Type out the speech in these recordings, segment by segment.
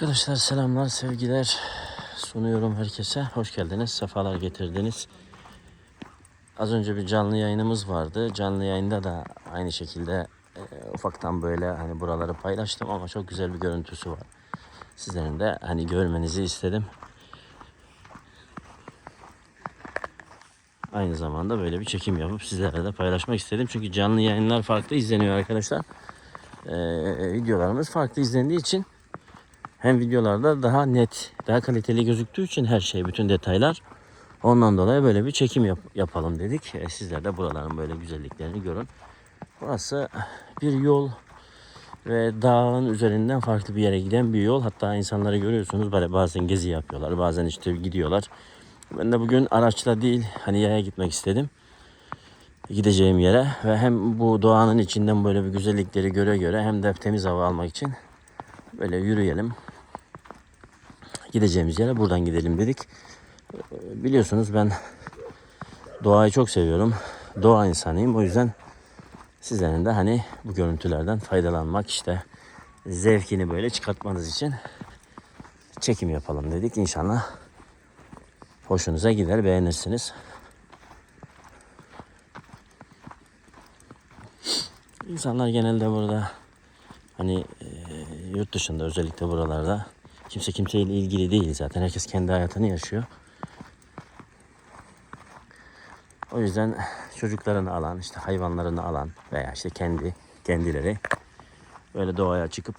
Arkadaşlar selamlar, sevgiler sunuyorum herkese. Hoş geldiniz, sefalar getirdiniz. Az önce bir canlı yayınımız vardı. Canlı yayında da aynı şekilde e, ufaktan böyle hani buraları paylaştım ama çok güzel bir görüntüsü var. Sizlerin de hani görmenizi istedim. Aynı zamanda böyle bir çekim yapıp sizlerle de paylaşmak istedim. Çünkü canlı yayınlar farklı izleniyor arkadaşlar. E, videolarımız farklı izlendiği için hem videolarda daha net, daha kaliteli gözüktüğü için her şey, bütün detaylar. Ondan dolayı böyle bir çekim yap- yapalım dedik. E, sizler de buraların böyle güzelliklerini görün. Burası bir yol ve dağın üzerinden farklı bir yere giden bir yol. Hatta insanları görüyorsunuz böyle bazen gezi yapıyorlar, bazen işte gidiyorlar. Ben de bugün araçla değil, hani yaya gitmek istedim. Gideceğim yere ve hem bu doğanın içinden böyle bir güzellikleri göre göre hem de temiz hava almak için böyle yürüyelim. Gideceğimiz yere buradan gidelim dedik. Ee, Biliyorsunuz ben doğayı çok seviyorum. Doğa insanıyım. O yüzden sizlerin de hani bu görüntülerden faydalanmak işte zevkini böyle çıkartmanız için çekim yapalım dedik. İnşallah hoşunuza gider, beğenirsiniz. İnsanlar genelde burada hani e, yurt dışında özellikle buralarda kimse kimseyle ilgili değil zaten. Herkes kendi hayatını yaşıyor. O yüzden çocuklarını alan, işte hayvanlarını alan veya işte kendi kendileri böyle doğaya çıkıp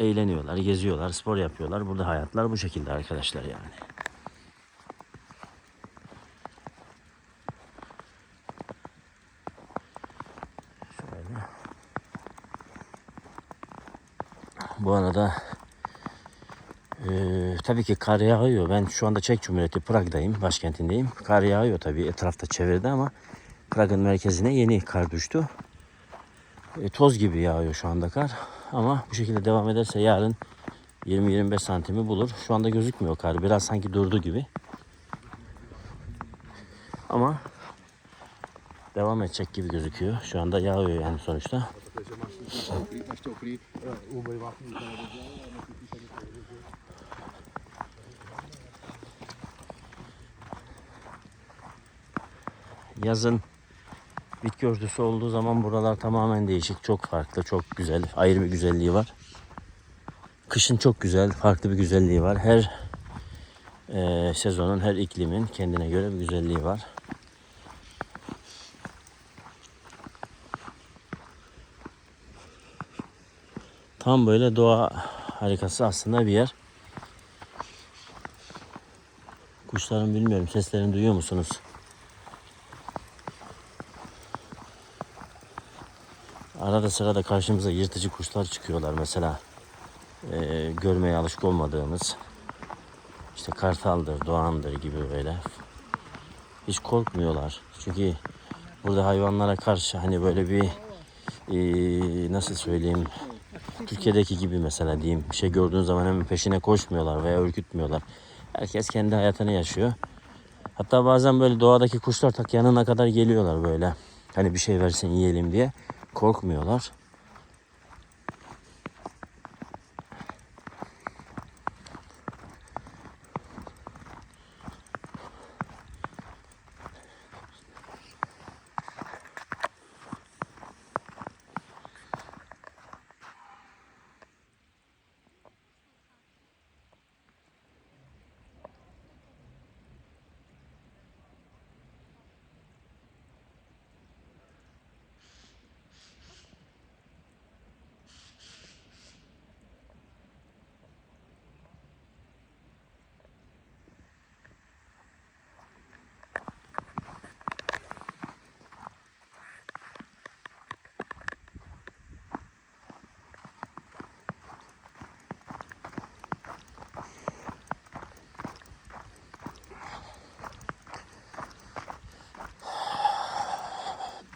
eğleniyorlar, geziyorlar, spor yapıyorlar. Burada hayatlar bu şekilde arkadaşlar yani. Şöyle. Bu arada eee, tabii ki kar yağıyor. Ben şu anda Çek Cumhuriyeti Prag'dayım, başkentindeyim. Kar yağıyor tabii etrafta çevrede ama Prag'ın merkezine yeni kar düştü. E, toz gibi yağıyor şu anda kar. Ama bu şekilde devam ederse yarın 20-25 santimi bulur. Şu anda gözükmüyor kar. Biraz sanki durdu gibi. Ama devam edecek gibi gözüküyor. Şu anda yağıyor yani sonuçta. Yazın bitki örtüsü olduğu zaman buralar tamamen değişik. Çok farklı, çok güzel. Ayrı bir güzelliği var. Kışın çok güzel, farklı bir güzelliği var. Her eee, sezonun, her iklimin kendine göre bir güzelliği var. Tam böyle doğa harikası aslında bir yer. Kuşların bilmiyorum seslerini duyuyor musunuz? Arada sırada karşımıza yırtıcı kuşlar çıkıyorlar mesela. Ee, görmeye alışık olmadığımız işte kartaldır, doğandır gibi böyle. Hiç korkmuyorlar. Çünkü burada hayvanlara karşı hani böyle bir ee, nasıl söyleyeyim Türkiye'deki gibi mesela diyeyim bir şey gördüğün zaman hemen peşine koşmuyorlar veya ürkütmüyorlar. Herkes kendi hayatını yaşıyor. Hatta bazen böyle doğadaki kuşlar tak yanına kadar geliyorlar böyle. Hani bir şey versin yiyelim diye. Korkmuyorlar.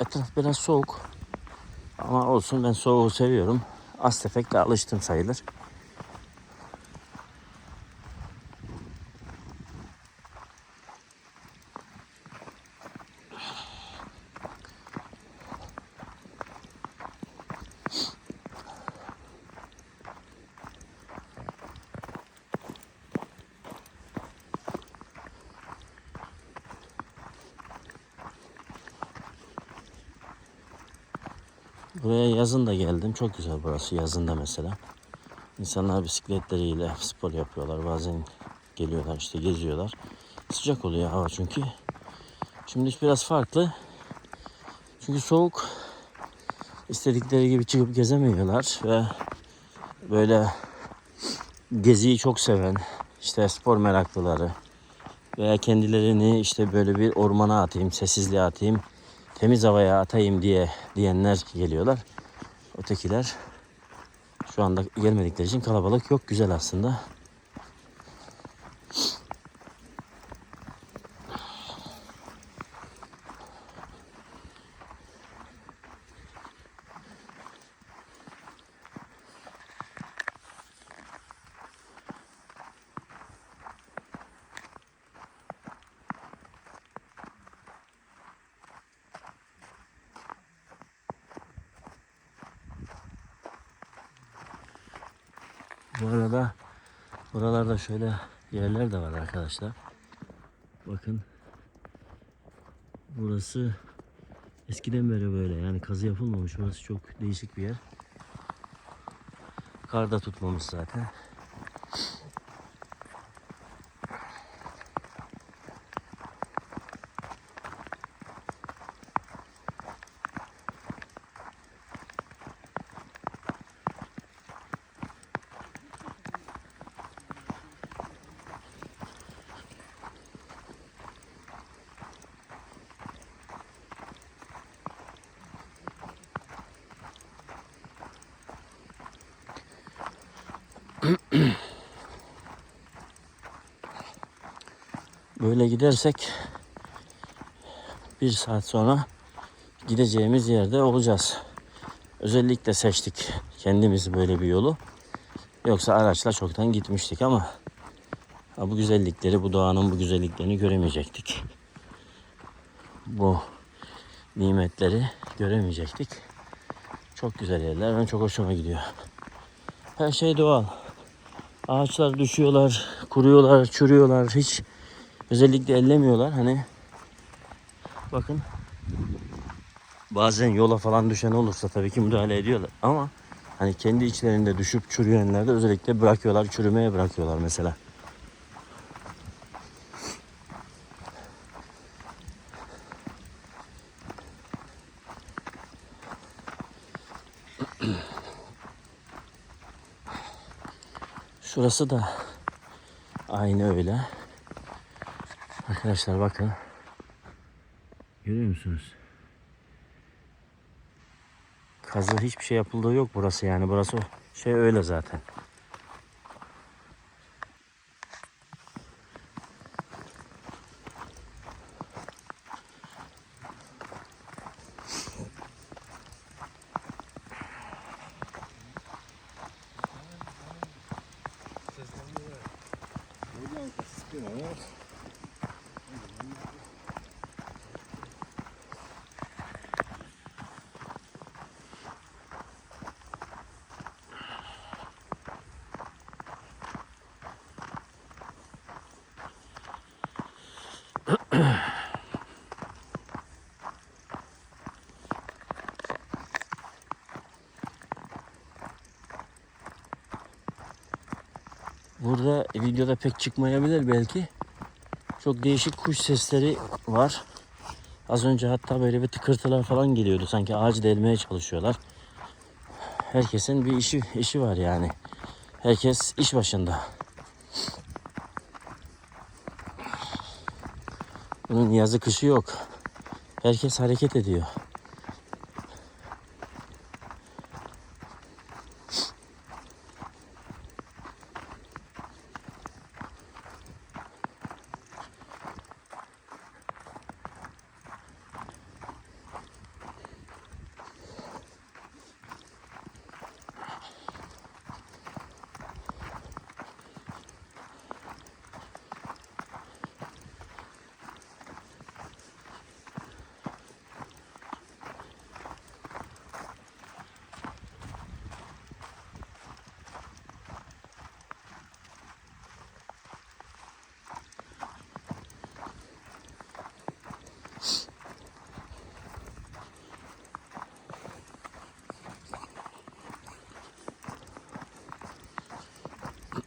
Etraf biraz soğuk. Ama olsun ben soğuğu seviyorum. Az tefek de alıştım sayılır. Buraya yazın da geldim. Çok güzel burası yazında mesela. İnsanlar bisikletleriyle spor yapıyorlar. Bazen geliyorlar işte geziyorlar. Sıcak oluyor hava çünkü. Şimdi biraz farklı. Çünkü soğuk. İstedikleri gibi çıkıp gezemiyorlar ve böyle geziyi çok seven işte spor meraklıları veya kendilerini işte böyle bir ormana atayım, sessizliğe atayım, temiz havaya atayım diye diyenler geliyorlar. Ötekiler şu anda gelmedikleri için kalabalık yok. Güzel aslında. Bu arada buralarda şöyle yerler de var arkadaşlar. Bakın. Burası eskiden beri böyle yani kazı yapılmamış. Burası çok değişik bir yer. Kar da tutmamış zaten. Böyle gidersek bir saat sonra gideceğimiz yerde olacağız. Özellikle seçtik kendimiz böyle bir yolu. Yoksa araçla çoktan gitmiştik ama bu güzellikleri, bu doğanın bu güzelliklerini göremeyecektik. Bu nimetleri göremeyecektik. Çok güzel yerler. Ben çok hoşuma gidiyor. Her şey doğal. Ağaçlar düşüyorlar, kuruyorlar, çürüyorlar. Hiç özellikle ellemiyorlar. Hani bakın bazen yola falan düşen olursa tabii ki müdahale ediyorlar. Ama hani kendi içlerinde düşüp çürüyenlerde özellikle bırakıyorlar, çürümeye bırakıyorlar mesela. Şurası da aynı öyle. Arkadaşlar bakın. Görüyor musunuz? Kazı hiçbir şey yapıldığı yok burası yani. Burası şey öyle zaten. Ahem. Videoda pek çıkmayabilir belki. Çok değişik kuş sesleri var. Az önce hatta böyle bir tıkırtılar falan geliyordu. Sanki ağacı delmeye çalışıyorlar. Herkesin bir işi işi var yani. Herkes iş başında. Bunun yazı kışı yok. Herkes hareket ediyor.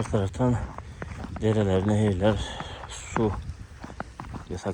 her taraftan dereler, nehirler, su